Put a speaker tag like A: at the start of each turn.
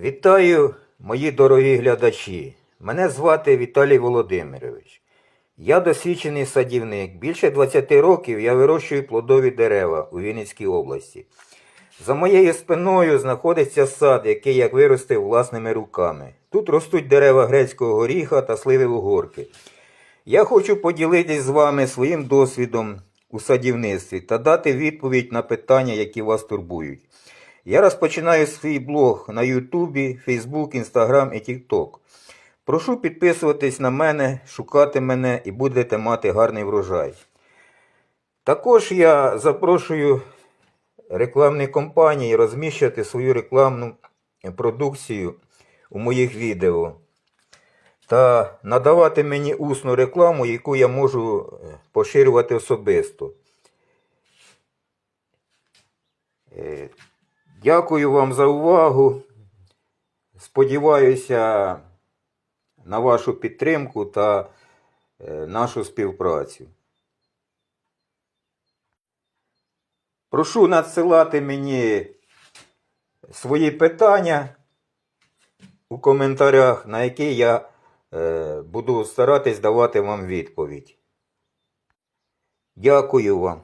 A: Вітаю, мої дорогі глядачі. Мене звати Віталій Володимирович. Я досвідчений садівник. Більше 20 років я вирощую плодові дерева у Вінницькій області. За моєю спиною знаходиться сад, який я виростив власними руками. Тут ростуть дерева грецького горіха та сливи угорки. Я хочу поділитись з вами своїм досвідом у садівництві та дати відповідь на питання, які вас турбують. Я розпочинаю свій блог на Ютубі, Фейсбук, Інстаграм і Тікток. Прошу підписуватись на мене, шукати мене і будете мати гарний врожай. Також я запрошую рекламні компанії розміщувати свою рекламну продукцію у моїх відео та надавати мені усну рекламу, яку я можу е, поширювати особисто. Дякую вам за увагу. Сподіваюся на вашу підтримку та е, нашу співпрацю. Прошу надсилати мені свої питання у коментарях, на які я е, буду старатись давати вам відповідь. Дякую вам.